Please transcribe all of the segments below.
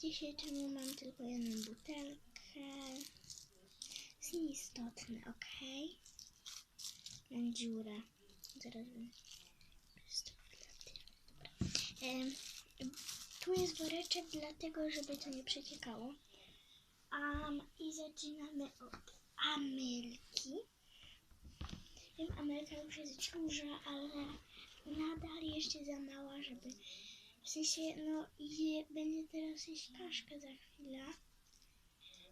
dzisiaj, czemu mam tylko jedną butelkę. Jest nieistotne, ok? Mam dziurę. Zaraz. Em, tu jest woreczek, dlatego żeby to nie przeciekało. Um, I zaczynamy od Amelki. Wiem, Amelka już jest duża, ale nadal jeszcze za mała, żeby... W sensie, no, będzie teraz jeść kaszkę za chwilę.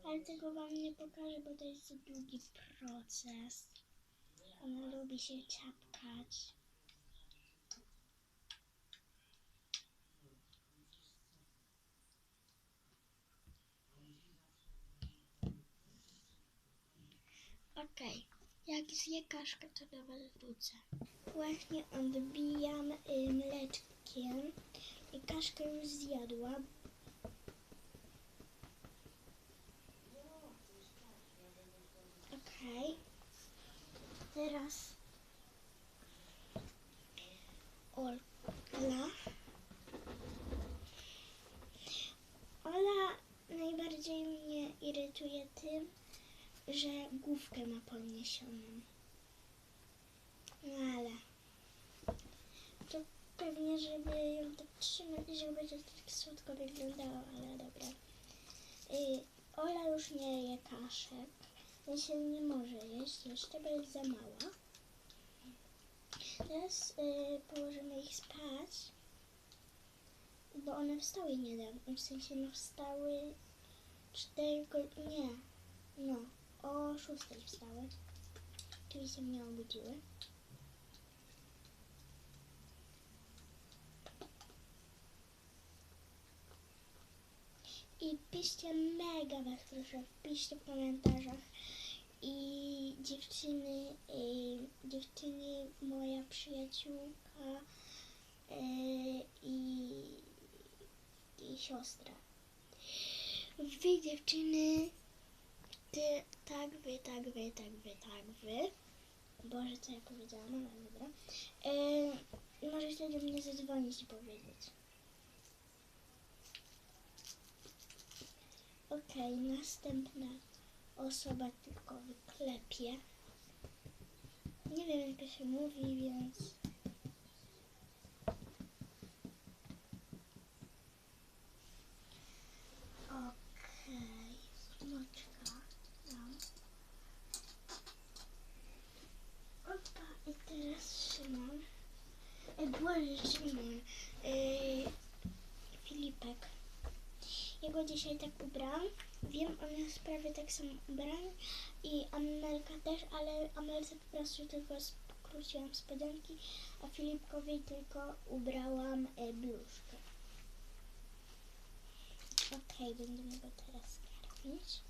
Ale tego wam nie pokażę, bo to jest długi proces. Ona lubi się ciapkać. Okej, jak zje kaszkę, to do was wrócę. Właśnie odbijam y, mleczkiem i kaszkę już zjadła. Okej. Teraz Ola. Ola najbardziej mnie irytuje tym, że główkę ma podniesioną. No ale pewnie, żeby ją tak trzymać, żeby to tak słodko wyglądało, ale dobra. Y, Ola już nie je kaszek. Ja się nie może jeść jeszcze, bo jest za mała. Teraz y, położymy ich spać, bo one wstały niedawno. W sensie, no wstały 4 godziny. Nie, no, o 6 wstały. Czyli się mnie obudziły. I piszcie mega was proszę, piszcie w komentarzach. I dziewczyny, y, dziewczyny, moja przyjaciółka y, i, i siostra. Wy dziewczyny, ty, tak, wy, tak, wy, tak, wy, tak, wy. Boże, co ja powiedziałam, ale dobra. Y, możecie do mnie zadzwonić i powiedzieć. Okej, następna osoba tylko wyklepie. Nie wiem, jak to się mówi, więc... Okej, smoczka dam. Opa, i teraz Szymon. E, Boże, Szymon. E, Filipek. Jego dzisiaj tak ubrałam. Wiem, on jest prawie tak samo ubrany i Amelka też, ale Amelce po prostu tylko skróciłam spodenki, a Filipkowi tylko ubrałam e, bluzkę. Okej, będziemy go teraz karmić.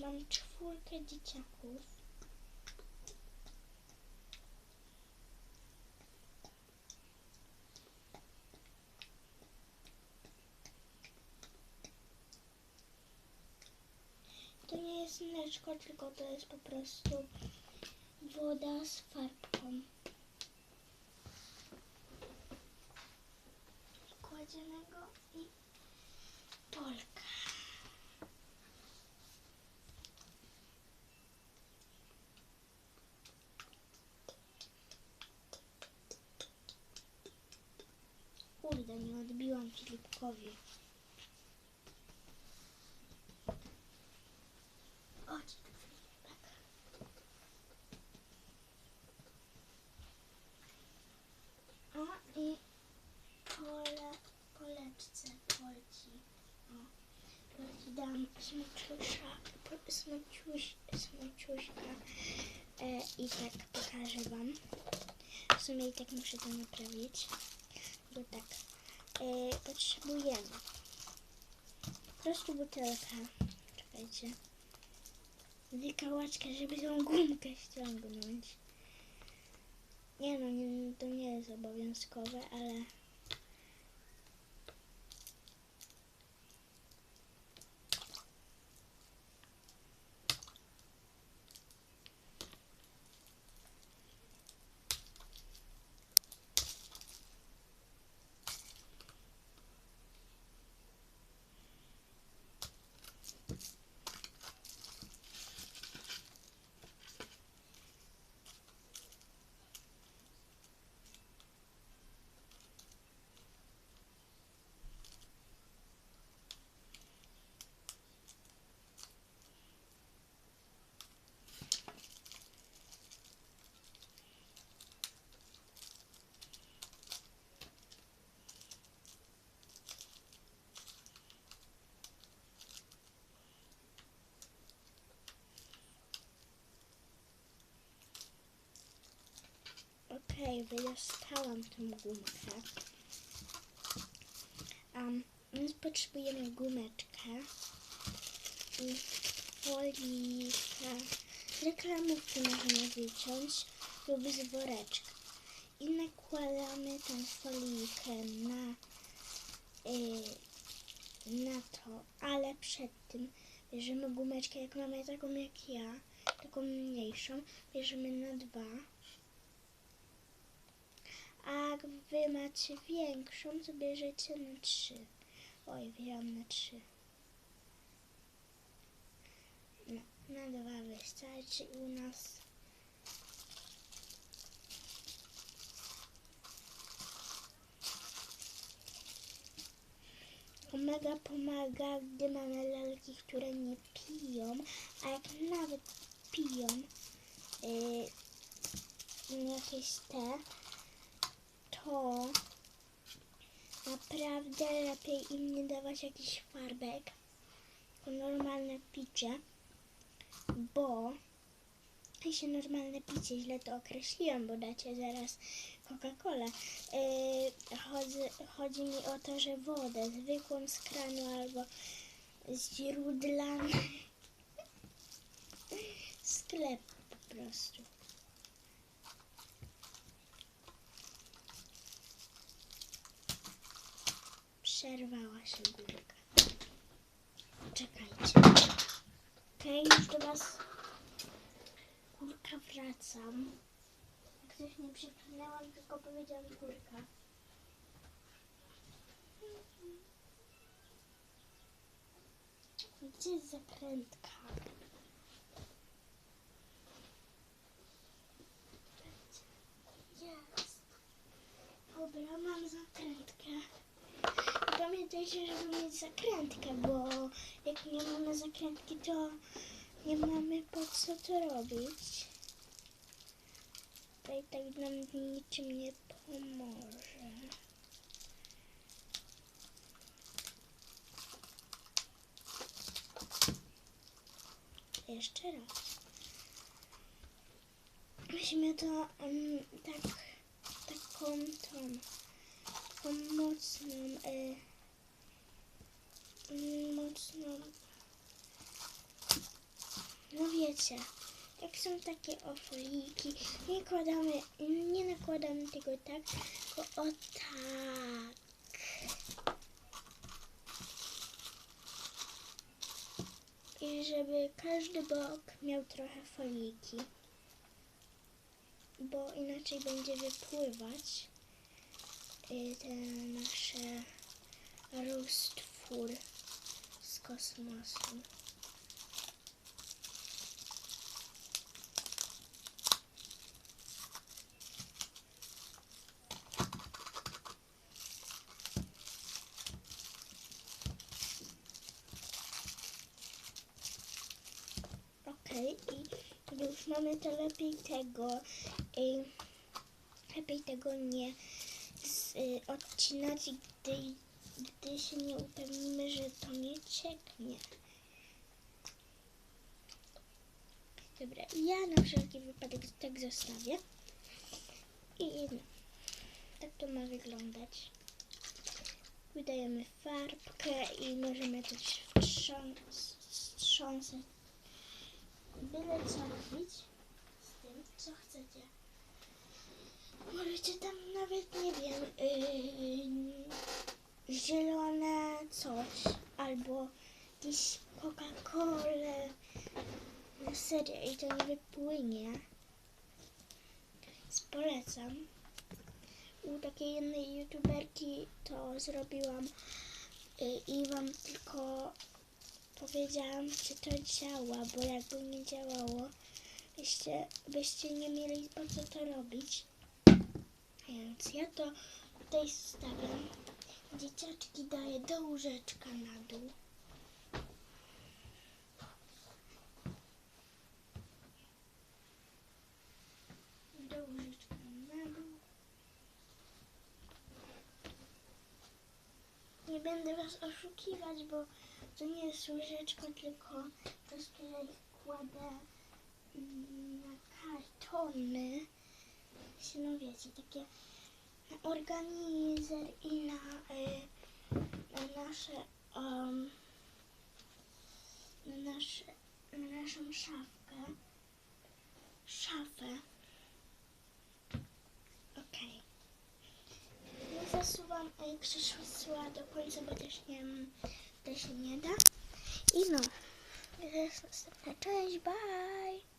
Mam czwórkę dzieciaków. To nie mleczko, tylko to jest po prostu woda z farbką. Kładziemy go i polka. Kurde, nie odbiłam Filipkowi. Chodź tu, Filipek. O, i pole, poleczce polci. O, polci dam smyczusza, po- smyczuś, smyczuśka e, i tak pokażę wam. W sumie i tak muszę to naprawić. Bo tak, e, potrzebujemy po prostu butelkę. Czekajcie wykałaczkę, żeby tą gumkę ściągnąć. Nie no, nie, to nie jest obowiązkowe, ale... Okej, wydostałam tą gumkę. Um, więc potrzebujemy gumeczkę i folikę. Reklamówki możemy wyciąć lub z woreczka. I nakładamy tę folikę na, y, na to, ale przed tym bierzemy gumeczkę, jak mamy taką jak ja, taką mniejszą, bierzemy na dwa. A jak wy macie większą, to bierzecie na trzy. Oj, wziąłem na trzy. No, na dwa wystarczy i u nas mega pomaga, gdy mamy lalki, które nie piją, a jak nawet piją yy, jakieś te, to naprawdę lepiej im nie dawać jakichś farbek, tylko normalne picie, bo jeśli normalne picie, źle to określiłam, bo dacie zaraz Coca-Colę. Yy, chodzi, chodzi mi o to, że wodę zwykłą z kranu albo z źródla sklep po prostu. Przerwała się górka. Czekajcie. Okej, już do Was górka wracam. Jak coś nie przeklinęłam, tylko powiedziałam górka. Gdzie jest zakrętka? Jest. Dobra, mam zakrętkę. Pamiętajcie, żeby mieć zakrętkę, bo jak nie mamy zakrętki, to nie mamy po co to robić. To i tak nam niczym nie pomoże. Jeszcze raz. Weźmy to um, tak, taką tą, taką mocną, y, mocną, no wiecie, jak są takie ofoliki, nie nakładamy, nie nakładamy tego tak, tylko o tak. I żeby każdy bok miał trochę foliki, bo inaczej będzie wypływać y, te nasze roztwór kosmosu. I już mamy to lepiej tego, lepiej tego nie z, y, odcinać, gdy, gdy się nie upewnimy, że to nie cieknie. Dobra, ja na wszelki wypadek tak zostawię. I no, tak to ma wyglądać. Wydajemy farbkę i możemy wstrząs- wstrząsać byle co robić z tym, co chcecie. Możecie tam nawet, nie wiem, yy, zielone coś, albo jakieś Coca-Colę. Na serio, i to nie wypłynie. Więc polecam. U takiej jednej youtuberki to zrobiłam yy, i wam tylko powiedziałam, czy to działa, bo jakby nie działało, byście, byście nie mieli po co to robić. Więc ja to tutaj stawiam. Dzieciaczki daję do łóżeczka na dół. Do łóżeczka na dół. Nie będę was oszukiwać, bo to nie jest łyżeczka, tylko ja ich kładę mm, na kartony się, no wiecie, takie organizer i na, y, na nasze um, na, nasze, na naszą szafkę. Szafę. Okej. Nie zasuwam y, krzesła do końca, bo też nie też nie da. I no. To następna cześć, bye